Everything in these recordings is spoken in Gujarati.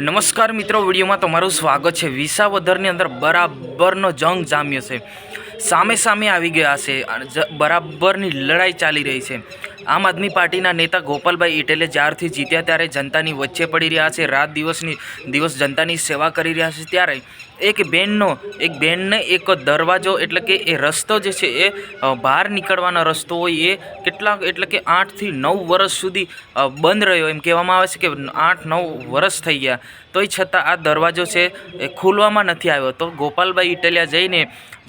નમસ્કાર મિત્રો, વિડીયોમાં તમારું સ્વાગત છે. વિસાવદરની અંદર બરાબરનો જંગ જામ્યો છે. સામે સામે આવી ગયા છે બરાબરની લડાઈ ચાલી રહી છે. આમ આદમી પાર્ટીના નેતા ગોપાલભાઈ ઇટેલે જ્યારથી જીત્યા ત્યારે જનતાની વચ્ચે પડી રહ્યા છે. રાત દિવસની, દિવસ જનતાની સેવા કરી રહ્યા છે ત્યારે એક બેનનો, એક બેનને એક દરવાજો એટલે કે એ રસ્તો જે છે એ બહાર નીકળવાનો રસ્તો હોય એ કેટલાક, એટલે કે આઠથી નવ વર્ષ સુધી બંધ રહ્યો. એમ કહેવામાં આવે છે કે આઠ, નવ વર્ષ થઈ ગયા. તોય છતાં આ દરવાજો છે એ ખુલવામાં નથી આવ્યો. તો ગોપાલભાઈ ઇટેલિયા જઈને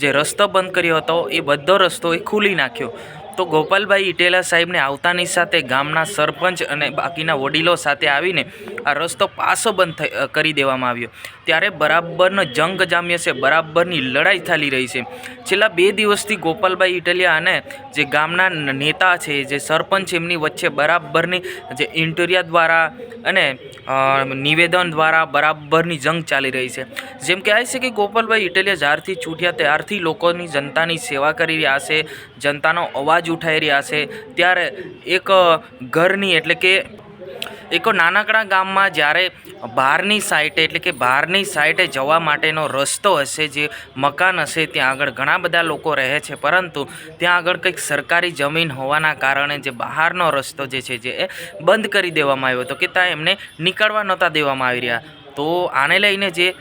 જે રસ્તો બંધ કર્યો હતો એ બધો રસ્તો એ ખુલી નાખ્યો. તો ગોપાલભાઈ ઇટેલા સાહેબને આવતાની સાથે ગામના સરપંચ અને બાકીના વડીલો સાથે આવીને આ રસ્તો પાસો બંધ કરી દેવામાં આવ્યો. ત્યારે બરાબરનો જંગ જામ્યો છે, બરાબરની લડાઈ ચાલી રહી છે. છેલ્લા બે દિવસથી ગોપાલભાઈ ઇટલિયા અને જે ગામના નેતા છે, જે સરપંચ એમની વચ્ચે બરાબરની જે ઇન્ટરિયા દ્વારા અને નિવેદન દ્વારા બરાબરની જંગ ચાલી રહી છે. જેમ કહેવાય છે કે ગોપાલભાઈ ઇટલિયા જ્યારથી ચૂંટ્યા ત્યારથી લોકોની જનતાની સેવા કરી રહ્યા છે, જનતાનો અવાજ ઉઠાવી રહ્યા છે. ત્યારે એક ઘરની એટલે કે એક નાનકડા ગામમાં જ્યારે બહારની સાઇટે એટલે કે બહારની સાઈટે જવા માટેનો રસ્તો હશે, જે મકાન હશે, ત્યાં આગળ ઘણા બધા લોકો રહે છે. પરંતુ ત્યાં આગળ કંઈક સરકારી જમીન હોવાના કારણે જે બહારનો રસ્તો જે છે, જે એ બંધ કરી દેવામાં આવ્યો હતો કે ત્યાં એમને નીકળવા નહોતા દેવામાં આવી રહ્યા. તો આને લઈને જે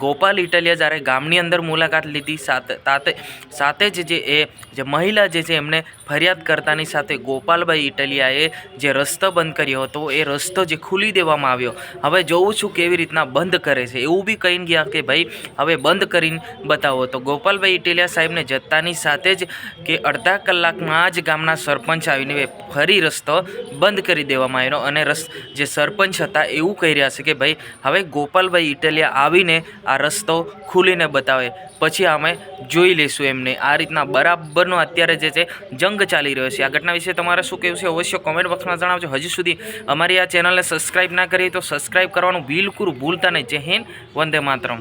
ગોપાલ ઇટલિયા જ્યારે ગામની અંદર મુલાકાત લીધી, સાથે સાથે સાથે જ જે એ જે મહિલા જે છે એમને ફરિયાદ કરતાની સાથે ગોપાલભાઈ ઇટલિયાએ જે રસ્તો બંધ કર્યો હતો, એ રસ્તો જે ખુલી દેવામાં આવ્યો. હવે જોઉં છું કેવી રીતના બંધ કરે છે. એવું બી કહીને ગયા કે ભાઈ, હવે બંધ કરીને બતાવો. તો ગોપાલભાઈ ઇટલિયા સાહેબને જતાની સાથે જ કે અડધા કલાકમાં જ ગામના સરપંચ આવીને ફરી રસ્તો બંધ કરી દેવામાં આવ્યો અને રસ જે સરપંચ હતા એવું કહી રહ્યા છે કે ભાઈ, હવે ગોપાલભાઈ ઇટલિયા આવીને આ રસ્તો ખુલીને બતાવે. પછી અમે જોઈ લઈશું એમને. આ રીતના બરાબરનો અત્યારે જે છે જંગ ચાલી રહ્યો છે. આ ઘટના વિશે તમારે શું કહેવું છે અવશ્ય કોમેન્ટ બોક્સમાં જણાવજો. હજી સુધી અમારી આ ચેનલને સબસ્ક્રાઈબ ના કરી તો સબસ્ક્રાઈબ કરવાનું બિલકુલ ભૂલતા નહીં. જય હિન્દ, વંદે માતરમ.